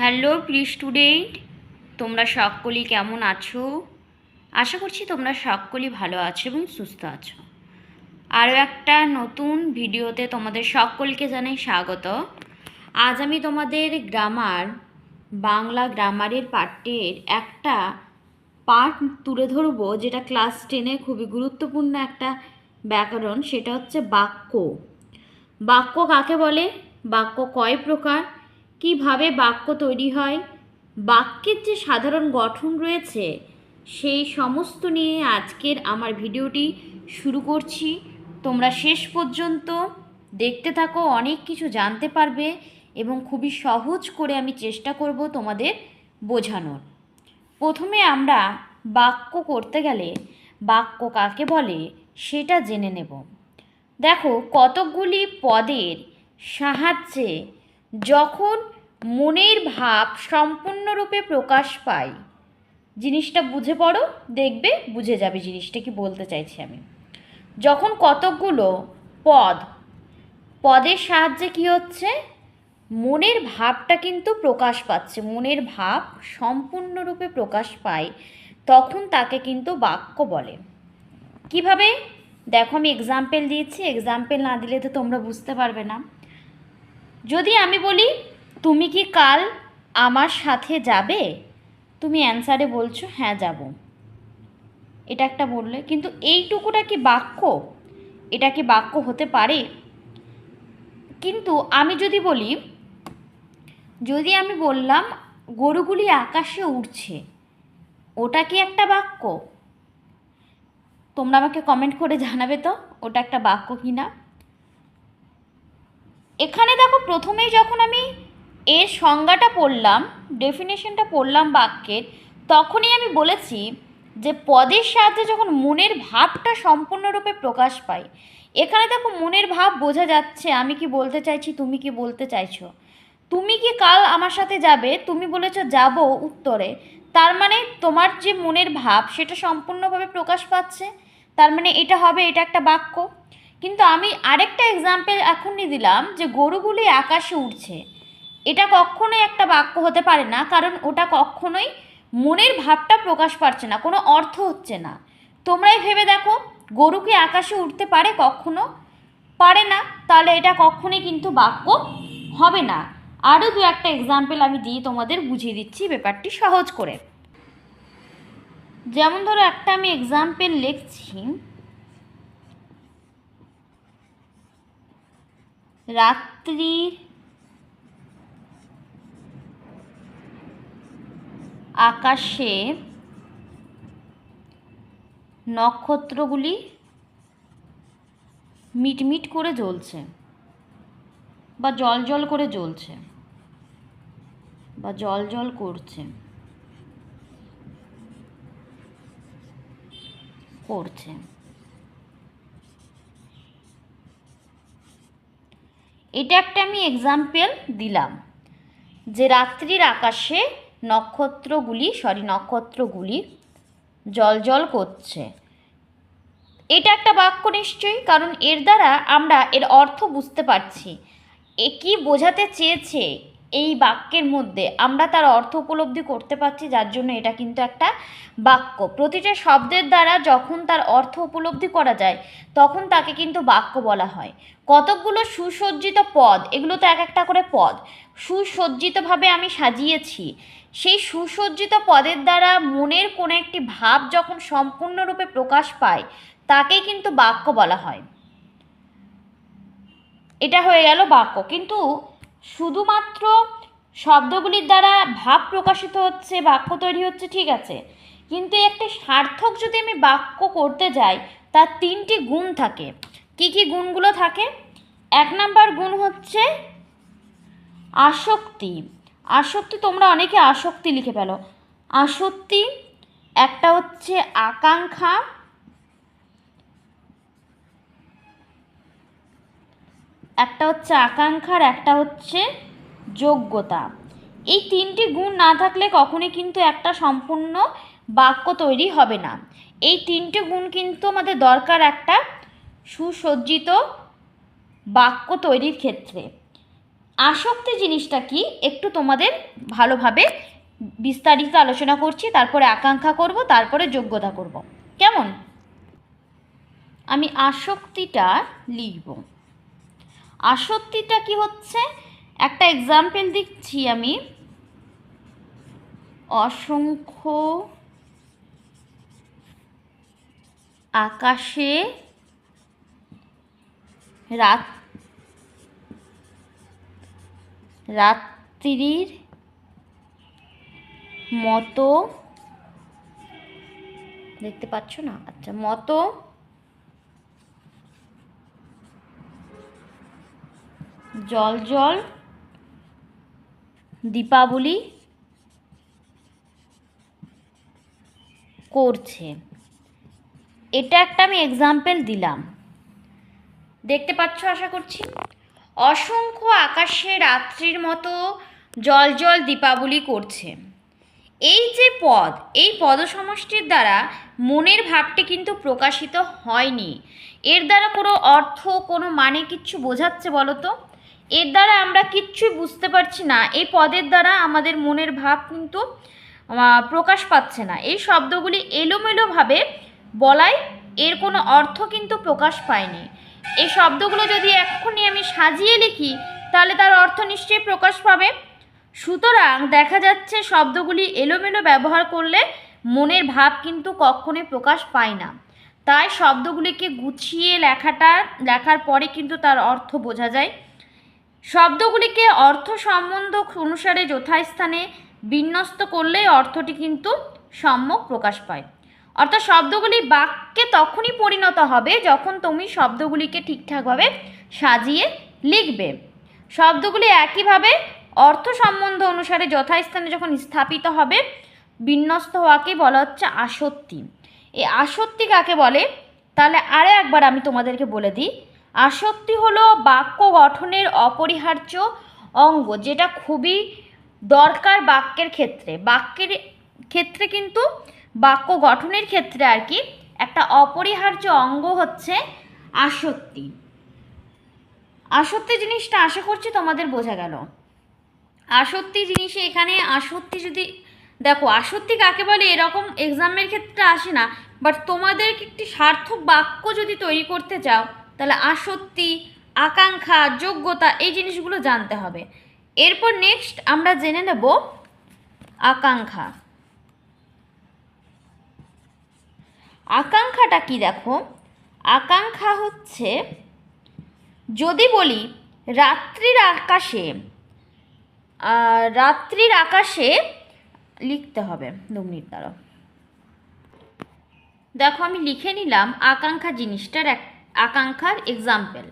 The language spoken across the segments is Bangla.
হ্যালো প্রি স্টুডেন্ট, তোমরা সকলেই কেমন আছো? আশা করছি তোমরা সকলেই ভালো আছো এবং সুস্থ আছো। আরও একটা নতুন ভিডিওতে তোমাদের সকলকে জানাই স্বাগত। আজ আমি তোমাদের গ্রামার, বাংলা গ্রামারের পাঠ্যের একটা পাঠ তুলে ধরবো, যেটা ক্লাস টেনে খুবই গুরুত্বপূর্ণ একটা ব্যাকরণ, সেটা হচ্ছে বাক্য। বাক্য কাকে বলে? বাক্য কয় প্রকার? কীভাবে বাক্য তৈরি হয়? বাক্যের যে সাধারণ গঠন রয়েছে, সেই সমস্ত নিয়ে আজকের আমার ভিডিওটি শুরু করছি। তোমরা শেষ পর্যন্ত দেখতে থাকো, অনেক কিছু জানতে পারবে এবং খুবই সহজ করে আমি চেষ্টা করব তোমাদের বোঝানোর। প্রথমে আমরা বাক্য করতে গেলে বাক্য কাকে বলে সেটা জেনে নেব। দেখো, কতকগুলি পদের সাহায্যে যখন মনের ভাব সম্পূর্ণরূপে প্রকাশ পায়, জিনিসটা বুঝে পড়ো, দেখবে বুঝে যাবে জিনিসটা কি বলতে চাইছি আমি। যখন কতকগুলো পদ, পদের সাহায্যে কি হচ্ছে? মনের ভাবটা কিন্তু প্রকাশ পাচ্ছে, মনের ভাব সম্পূর্ণরূপে প্রকাশ পায়, তখন তাকে কিন্তু বাক্য বলে। কীভাবে? দেখো আমি এক্সাম্পল দিয়েছি এক্সাম্পল না দিলে তো তোমরা বুঝতে পারবে না। যদি আমি বলি, তুমি কি কাল আমার সাথে যাবে? তুমি অ্যান্সারে বলছো হ্যাঁ যাব। এটা একটা বললে, কিন্তু এইটুকুটা কি বাক্য? এটা কি বাক্য হতে পারে? কিন্তু আমি যদি বলি, যদি আমি বললাম, গরুগুলি আকাশে উড়ছে, ওটা কি একটা বাক্য? তোমরা আমাকে কমেন্ট করে জানাবে তো, ওটা একটা বাক্য কি না? এখানে দেখো প্রথমেই যখন আমি এর সংজ্ঞাটা পড়লাম ডেফিনেশনটা পড়লাম বাক্যের, তখনই আমি বলেছি যে পদের সাহায্যে যখন মনের ভাবটা সম্পূর্ণরূপে প্রকাশ পায়, এখানে দেখো মনের ভাব বোঝা যাচ্ছে, আমি কি বলতে চাইছি, তুমি কি বলতে চাইছো। তুমি কি কাল আমার সাথে যাবে? তুমি বলেছ, যাব উত্তরে। তার মানে তোমার যে মনের ভাব, সেটা সম্পূর্ণভাবে প্রকাশ পাচ্ছে। তার মানে এটা হবে, এটা একটা বাক্য। কিন্তু আমি আরেকটা এক্সাম্পল এখনই দিলাম যে গরুগুলি আকাশে উঠছে এটা কখনোই একটা বাক্য হতে পারে না, কারণ ওটা কখনোই মনের ভাবটা প্রকাশ পাচ্ছে না, কোনো অর্থ হচ্ছে না। তোমরাই ভেবে দেখো, গরু কি আকাশে উঠতে পারে? কখনো পারে না। তাহলে এটা কখনোই কিন্তু বাক্য হবে না। আরও দু একটা এক্সাম্পল আমি দিয়ে তোমাদের বুঝিয়ে দিচ্ছি ব্যাপারটি সহজ করে। যেমন ধরো একটা আমি এক্সাম্পল লিখছি। রাত্রির আকাশে নক্ষত্রগুলি মিটমিট করে জ্বলছে বা জল জল করে জ্বলছে বা জল জল করছে। করছে। এটা একটা আমি এক্সাম্পল দিলাম যে রাত্রির আকাশে নক্ষত্রগুলি সরি নক্ষত্রগুলি জল জল করছে। এটা একটা বাক্য নিশ্চয়ই, কারণ এর দ্বারা আমরা এর অর্থ বুঝতে পারছি। এ কি বোঝাতে চেয়েছে? এই বাক্যের মধ্যে আমরা তার অর্থ উপলব্ধি করতে পারছি, যার জন্য এটা কিন্তু একটা বাক্য। প্রতিটা শব্দের দ্বারা যখন তার অর্থ উপলব্ধি করা যায়, তখন তাকে কিন্তু বাক্য বলা হয়। কতকগুলো সুসজ্জিত পদ, এগুলো তো এক একটা করে পদ, সুসজ্জিতভাবে আমি সাজিয়েছি। সেই সুসজ্জিত পদের দ্বারা মনের কোনো একটি ভাব যখন সম্পূর্ণরূপে প্রকাশ পায় তাকেই কিন্তু বাক্য বলা হয়। এটা হয়ে গেল বাক্য। কিন্তু শুধুমাত্র শব্দগুলির দ্বারা ভাব প্রকাশিত হচ্ছে, বাক্য তৈরি হচ্ছে, ঠিক আছে। কিন্তু একটি সার্থক যদি আমি বাক্য করতে যাই, তার তিনটি গুণ থাকে। কি কি গুণগুলো থাকে? এক নাম্বার গুণ হচ্ছে আসক্তি। আসক্তি তোমরা অনেকে আসক্তি লিখে ফেলো। আসক্তি একটা হচ্ছে আকাঙ্ক্ষা একটা হচ্ছে আকাঙ্ক্ষার, একটা হচ্ছে যোগ্যতা। এই তিনটি গুণ না থাকলে কখনোই কিন্তু একটা সম্পূর্ণ বাক্য তৈরি হবে না। এই তিনটে গুণ কিন্তু আমাদের দরকার একটা সুসজ্জিত বাক্য তৈরির ক্ষেত্রে। আসক্তি জিনিসটা কি? একটু তোমাদের ভালোভাবে বিস্তারিত আলোচনা করছি, তারপরে আকাঙ্ক্ষা করব, তারপরে যোগ্যতা করব। কেমন? আমি আসক্তিটা লিখব। আসক্তিটা কি হচ্ছে? একটা এক্সাম্পল দিচ্ছি আমি। অসংখ্য আকাশে রাত, রাত্রির মতো, দেখতে পাচ্ছ না? আচ্ছা মতো জল জল, দীপাবলি করছে। এটা একটা আমি এক্সাম্পল দিলাম। দেখতে পাচ্ছ আশা করছি? অসংখ্য আকাশে রাত্রির মতো জল জল দীপাবলি করছে। এই যে পদ, এই পদ সমষ্টির দ্বারা মনের ভাবটি কিন্তু প্রকাশিত হয়নি। এর দ্বারা কোনো অর্থ, কোনো মানে কিচ্ছু বোঝাচ্ছে বলো তো? এর দ্বারা আমরা কিচ্ছুই বুঝতে পারছি না। এই পদের দ্বারা আমাদের মনের ভাব কিন্তু প্রকাশ পাচ্ছে না। এই শব্দগুলি এলোমেলোভাবে বলায় এর কোনো অর্থ কিন্তু প্রকাশ পায়নি। এই শব্দগুলো যদি এক্ষুনি আমি সাজিয়ে লিখি, তাহলে তার অর্থ নিশ্চয়ই প্রকাশ পাবে। সুতরাং দেখা যাচ্ছে শব্দগুলি এলোমেলো ব্যবহার করলে মনের ভাব কিন্তু কখনোই প্রকাশ পায় না। তাই শব্দগুলিকে গুছিয়ে লেখাটা লেখার পরে কিন্তু তার অর্থ বোঝা যায়। শব্দগুলিকে অর্থ সম্বন্ধ অনুসারে যথাস্থানে বিন্যস্ত করলে অর্থটি কিন্তু সম্যক প্রকাশ পায়। অর্থাৎ শব্দগুলি বাক্যে তখনই পরিণত হবে যখন তুমি শব্দগুলিকে ঠিকঠাকভাবে সাজিয়ে লিখবে। শব্দগুলি একইভাবে অর্থ সম্বন্ধ অনুসারে যথাস্থানে যখন স্থাপিত হবে, বিন্যস্ত হওয়াকে বলা হচ্ছে আসত্তি এই আসক্তি কাকে বলে? তাহলে আরও একবার আমি তোমাদেরকে বলে দিই। আসক্তি হলো বাক্য গঠনের অপরিহার্য অঙ্গ, যেটা খুবই দরকার বাক্যের ক্ষেত্রে। বাক্যের ক্ষেত্রে কিন্তু বাক্য গঠনের ক্ষেত্রে আর কি একটা অপরিহার্য অঙ্গ হচ্ছে আসক্তি। আসক্তি জিনিসটা আশা করছি তোমাদের বোঝা গেল। আসক্তি জিনিসে এখানে আসক্তি যদি, দেখো, আসক্তি কাকে বলে? এরকম এক্সামের ক্ষেত্রে আসে না বাট তোমাদেরকে একটি সার্থক বাক্য যদি তৈরি করতে চাও তাহলে আসক্তি, আকাঙ্ক্ষা, যোগ্যতা এই জিনিসগুলো জানতে হবে। এরপর নেক্সট আমরা জেনে নেব আকাঙ্ক্ষা। আকাঙ্ক্ষাটা কি দেখো? আকাঙ্ক্ষা হচ্ছে যদি বলি রাত্রির আকাশে রাত্রির আকাশে লিখতে হবে দু মিনিট দাঁড়াও দেখো আমি লিখে নিলাম আকাঙ্ক্ষা জিনিসটার এক আকাঙ্ক্ষার এক্সাম্পল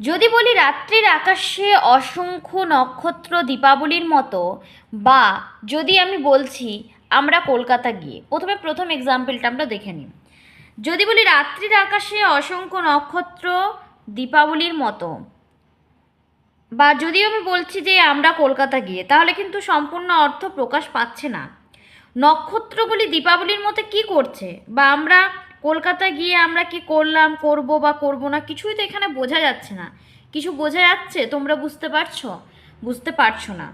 যদি বলি রাত্রির আকাশে অসংখ্য নক্ষত্র দীপাবলির মতো, বা যদি আমি বলছি আমরা কলকাতা গিয়ে, প্রথমে প্রথম এক্সাম্পলটা আমরা দেখে নিই। যদি বলি রাত্রির আকাশে অসংখ্য নক্ষত্র দীপাবলির মতো, বা যদিও আমি বলছি যে আমরা কলকাতা গিয়ে, তাহলে কিন্তু সম্পূর্ণ অর্থ প্রকাশ পাচ্ছে না। নক্ষত্রগুলি দীপাবলির মতো কি করছে? বা আমরা কলকাতা গিয়ে আমরা কি করলাম, করব বা করব না, কিছুই তো এখানে বোঝা যাচ্ছে না। কিছু বোঝা যাচ্ছে? তোমরা বুঝতে পারছ? বুঝতে পারছ না।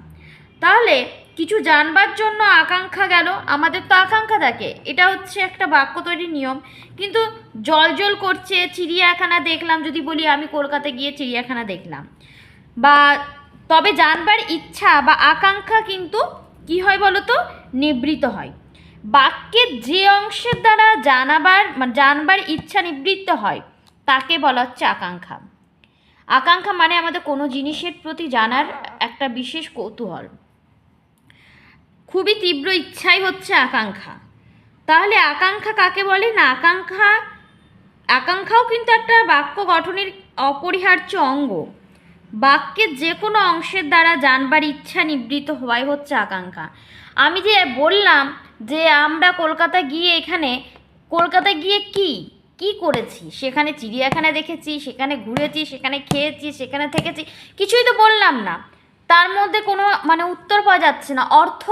তাহলে কিছু জানবার জন্য আকাঙ্ক্ষা গেল। আমাদের তো আকাঙ্ক্ষা থাকে। এটা হচ্ছে একটা বাক্য তৈরির নিয়ম। কিন্তু জল জল করছে, চিড়িয়াখানা দেখলাম, যদি বলি আমি কলকাতা গিয়ে চিড়িয়াখানা দেখলাম। বা তবে জানবার ইচ্ছা বা আকাঙ্ক্ষা কিন্তু কি হয় বলো তো নিবৃত হয়। বাক্যের যে অংশের দ্বারা জানাবার মানে জানবার ইচ্ছা নিবৃত্ত হয়, তাকে বলা হচ্ছে আকাঙ্ক্ষা। আকাঙ্ক্ষা মানে আমাদের কোনো জিনিসের প্রতি জানার একটা বিশেষ কৌতূহল। খুবই তীব্র ইচ্ছাই হচ্ছে আকাঙ্ক্ষা। তাহলে আকাঙ্ক্ষা কাকে বলে? না, আকাঙ্ক্ষা, আকাঙ্ক্ষাও কিন্তু একটা বাক্য গঠনের অপরিহার্য অঙ্গ। বাক্যের যে কোনো অংশের দ্বারা জানবার ইচ্ছা নিবৃত হওয়াই হচ্ছে আকাঙ্ক্ষা। আমি যে বললাম যে আমরা কলকাতা গিয়ে এখানে কলকাতা গিয়ে কি? কি করেছি? সেখানে চিড়িয়াখানা দেখেছি, সেখানে ঘুরেছি, সেখানে খেয়েছি, সেখানে থেকেছি, কিছুই তো বললাম না। তার মধ্যে কোনো মানে উত্তর পাওয়া যাচ্ছে না, অর্থ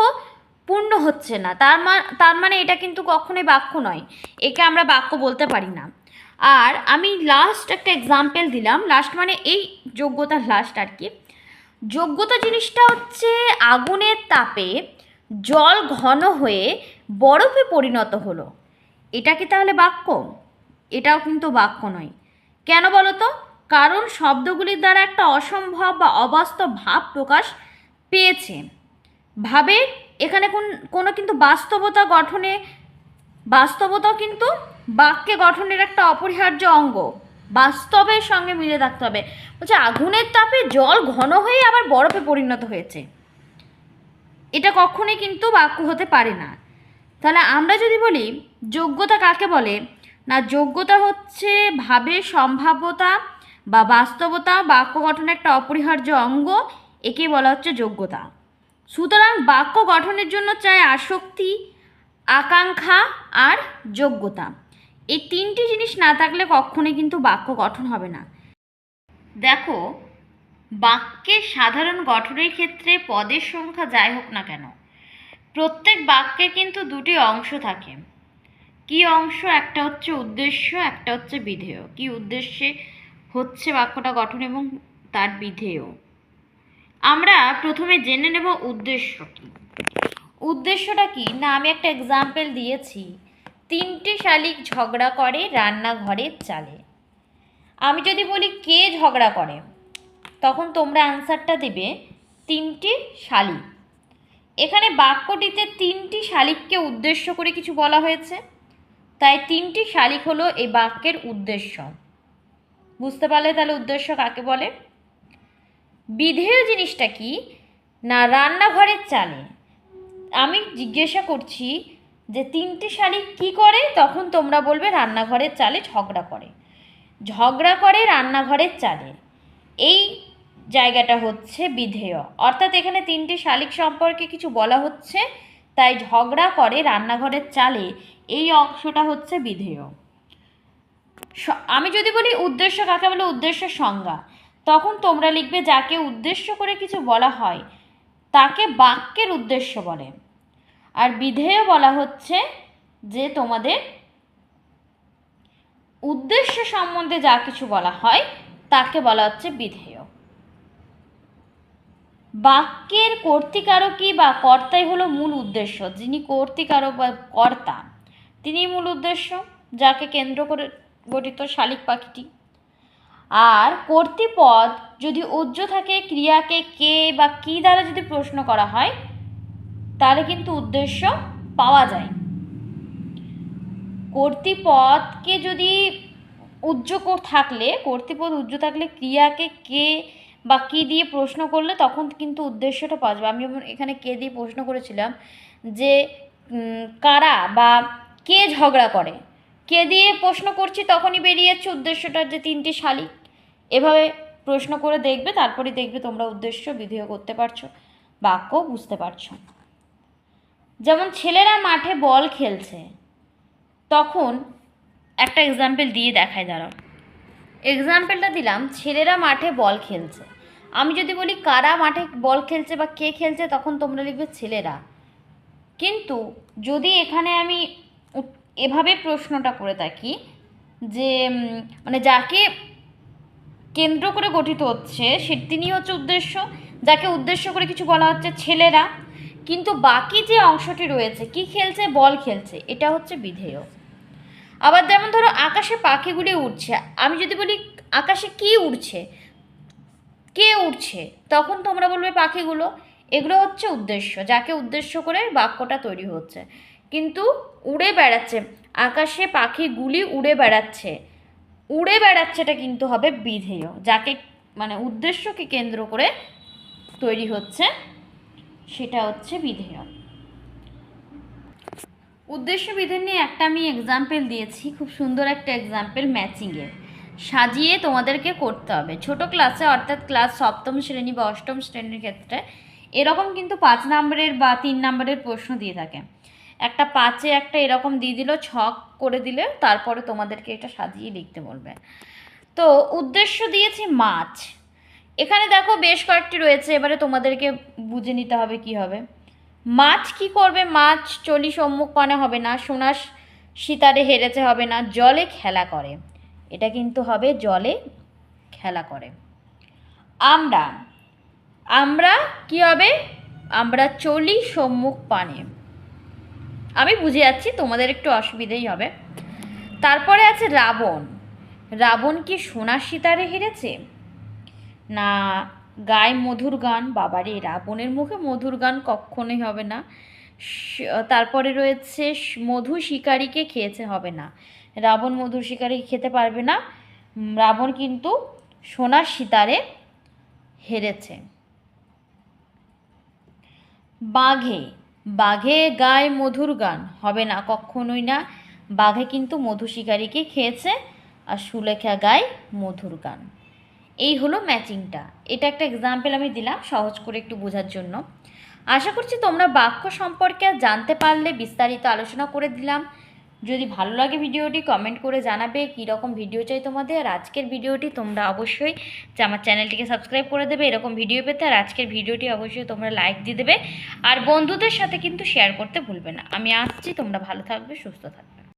পূর্ণ হচ্ছে না। তার তার মানে এটা কিন্তু কখনোই বাক্য নয়। একে আমরা বাক্য বলতে পারি না। আর আমি লাস্ট একটা এক্সাম্পল দিলাম। লাস্ট মানে এই যোগ্যতার লাস্ট আর কি। যোগ্যতা জিনিসটা হচ্ছে আগুনের তাপে জল ঘন হয়ে বরফে পরিণত হলো। এটা কি তাহলে বাক্য? এটাও কিন্তু বাক্য নয়। কেন বলো তো? কারণ শব্দগুলির দ্বারা একটা অসম্ভব বা অবাস্তব ভাব প্রকাশ পেয়েছে। ভাবে এখানে কোন, কোনো কিন্তু বাস্তবতা গঠনে বাস্তবতাও কিন্তু বাক্যে গঠনের একটা অপরিহার্য অঙ্গ। বাস্তবের সঙ্গে মিলে থাকতে হবে। বলছে, আগুনের তাপে জল ঘন হয়ে আবার বরফে পরিণত হয়েছে। এটা কখনোই কিন্তু বাক্য হতে পারে না। তাহলে আমরা যদি বলি, যোগ্যতা কাকে বলে? না, যোগ্যতা হচ্ছে ভাবের সম্ভাব্যতা বা বাস্তবতা, বাক্য গঠনের একটা অপরিহার্য অঙ্গ একে বলা হচ্ছে যোগ্যতা। সুতরাং বাক্য গঠনের জন্য চাই আসক্তি, আকাঙ্ক্ষা আর যোগ্যতা। এই তিনটি জিনিস না থাকলে কখনোই কিন্তু বাক্য গঠন হবে না। দেখো বাক্যের সাধারণ গঠনের ক্ষেত্রে পদের সংখ্যা যাই হোক না কেন, প্রত্যেক বাক্যে কিন্তু দুটি অংশ থাকে। কি অংশ? একটা হচ্ছে উদ্দেশ্য, একটা হচ্ছে বিধেয়। কি উদ্দেশ্যে হচ্ছে বাক্যটা গঠন এবং তার বিধেয়? আমরা প্রথমে জেনে নেব উদ্দেশ্য কি। উদ্দেশ্যটা কি? না, আমি একটা এক্সাম্পল দিয়েছি। তিনটি শালিক ঝগড়া করে রান্নাঘরের চালে। আমি যদি বলি কে ঝগড়া করে? তখন তোমরা অ্যান্সারটা দেবে তিনটি শালিক। এখানে বাক্যটিতে তিনটি শালিককে উদ্দেশ্য করে কিছু বলা হয়েছে। তাই তিনটি শালিক হলো এই বাক্যের উদ্দেশ্য। বুঝতে পারলে তাহলে উদ্দেশ্য কাকে বলে? বিধেয় জিনিসটা কি? না, রান্নাঘরের চালে। আমি জিজ্ঞাসা করছি যে তিনটি শালিক কি করে? তখন তোমরা বলবে রান্নাঘরের চালে ঝগড়া করে। ঝগড়া করে রান্নাঘরের চালে। এই জায়গাটা হচ্ছে বিধেয়। অর্থাৎ এখানে তিনটি শালিক সম্পর্কে কিছু বলা হচ্ছে, তাই ঝগড়া করে রান্নাঘরের চালে। এই অংশটা হচ্ছে বিধেয়। আমি যদি বলি উদ্দেশ্য, কাকে বলে উদ্দেশ্য সংজ্ঞা, তখন তোমরা লিখবে যাকে উদ্দেশ্য করে কিছু বলা হয়, তাকে বাক্যের উদ্দেশ্য বলে। আর বিধেয় বলা হচ্ছে যে তোমাদের উদ্দেশ্য সম্বন্ধে যা কিছু বলা হয়, তাকে বলা হচ্ছে বিধেয়। বাক্যের কর্তিকারকই বা কর্তাই হলো মূল উদ্দেশ্য। যিনি কর্তিকারক বা কর্তা তিনি মূল উদ্দেশ্য, যাকে কেন্দ্র করে গঠিত শালিক পাখিটি। আর কর্তৃপদ যদি উজ্জ থাকে, ক্রিয়াকে কে বা কি দ্বারা যদি প্রশ্ন করা হয়, তাহলে কিন্তু উদ্দেশ্য পাওয়া যায়। কর্তৃপদকে যদি উজ্জ থাকলে, কর্তৃপদ উজ্জ থাকলে ক্রিয়াকে কে বা কি দিয়ে প্রশ্ন করলে তখন কিন্তু উদ্দেশ্যটা পাওয়া যাবে আমি যেমন এখানে কে দিয়ে প্রশ্ন করেছিলাম যে কারা বা কে ঝগড়া করে? কে দিয়ে প্রশ্ন করছি তখনই বেরিয়ে যাচ্ছে উদ্দেশ্যটা যে তিনটি শালিক। এভাবে প্রশ্ন করে দেখবে তারপরে দেখবে তোমরা উদ্দেশ্য, বিধেয় করতে পারছ, বাক্য বুঝতে পারছ। যেমন ছেলেরা মাঠে বল খেলছে, তখন একটা এক্সাম্পল দিয়ে দেখায়, দাঁড়াও। এক্সাম্পলটা দিলাম, ছেলেরা মাঠে বল খেলছে। আমি যদি বলি, কারা মাঠে বল খেলছে বা কে খেলছে, তখন তোমরা লিখবে ছেলেরা। কিন্তু যদি এখানে আমি এভাবে প্রশ্নটা করে থাকি, যে মানে যাকে কেন্দ্র করে গঠিত হচ্ছে, সে তিনি হচ্ছে উদ্দেশ্য। যাকে উদ্দেশ্য করে কিছু বলা হচ্ছে ছেলেরা। কিন্তু বাকি যে অংশটি রয়েছে, কি খেলছে বল খেলছে, এটা হচ্ছে বিধেয়। আবার যেমন ধরো আকাশে পাখিগুলি উড়ছে, আমি যদি বলি আকাশে কি উড়ছে, কে উড়ছে, তখন তোমরা বলবে পাখিগুলো। এগুলো হচ্ছে উদ্দেশ্য, যাকে উদ্দেশ্য করে বাক্যটা তৈরি হচ্ছে। কিন্তু উড়ে বেড়াচ্ছে, আকাশে পাখিগুলি উড়ে বেড়াচ্ছে, উড়ে বেড়াচ্ছেটা কিন্তু হবে বিধেয়, যাকে মানে উদ্দেশ্যকে কেন্দ্র করে তৈরি হচ্ছে, সেটা হচ্ছে বিধেয়। উদ্দেশ্য বিধেয় নিয়ে একটা আমি এক্সাম্পল দিয়েছি, খুব সুন্দর একটা এক্সাম্পল ম্যাচিংয়ের সাজিয়ে তোমাদেরকে করতে হবে। ছোট ক্লাসে অর্থাৎ ক্লাস সপ্তম শ্রেণি বা অষ্টম শ্রেণির ক্ষেত্রে, এরকম কিন্তু পাঁচ নম্বরের বা তিন নম্বরের প্রশ্ন দিয়ে থাকে। একটা পাঁচে একটা এরকম দিয়ে দিল, ছক করে দিলে তারপরে তোমাদেরকে এটা সাজিয়ে লিখতে বলবে। তো উদ্দেশ্য দিয়েছি মাছ। এখানে দেখো বেশ কয়েকটি রয়েছে, এবারে তোমাদেরকে বুঝে নিতে হবে কি হবে। মাছ কি করবে? মাছ চলি সম্মুখ পানে হবে না, সোনার সিতারে হেরেছে হবে না, জলে খেলা করে। এটা কিন্তু হবে জলে খেলা করে। আমরা আমরা কি হবে? আমরা চলি সম্মুখ পানে আমি বুঝে যাচ্ছি, তোমাদের একটু অসুবিধেই হবে। তারপরে আছে রাবণ। রাবণ কি সোনার সীতারে হেরেছে? না গায়ে মধুর গান, বাবারে রাবণের মুখে মধুর গান কখনোই হবে না। তারপরে রয়েছে মধু শিকারীকে খেয়েছে হবে না। রাবণ মধু শিকারী খেতে পারবে না। রাবণ কিন্তু সোনার সীতারে হেরেছে। বাঘে বাঘে গায়ে মধুর গান, হবে না কখনোই না। বাঘে কিন্তু মধু শিকারীকে খেয়েছে আর সুলেখা গায় মধুর গান। এই হলো ম্যাচিংটা। এটা একটা এক্সাম্পল আমি দিলাম, সহজ করে একটু বোঝার জন্য। আশা করছি তোমরা বাক্য সম্পর্কে জানতে পারলে বিস্তারিত আলোচনা করে দিলাম। যদি ভালো লাগে ভিডিওটি কমেন্ট করে জানাবে কী রকম ভিডিও চাই তোমাদের। আর আজকের ভিডিওটি তোমরা অবশ্যই যে আমার চ্যানেলটিকে সাবস্ক্রাইব করে দেবে এরকম ভিডিও পেতে। আর আজকের ভিডিওটি অবশ্যই তোমরা লাইক দিয়ে দেবে। আর বন্ধুদের সাথে কিন্তু শেয়ার করতে ভুলবে না। আমি আসছি, তোমরা ভালো থাকবে, সুস্থ থাকবে।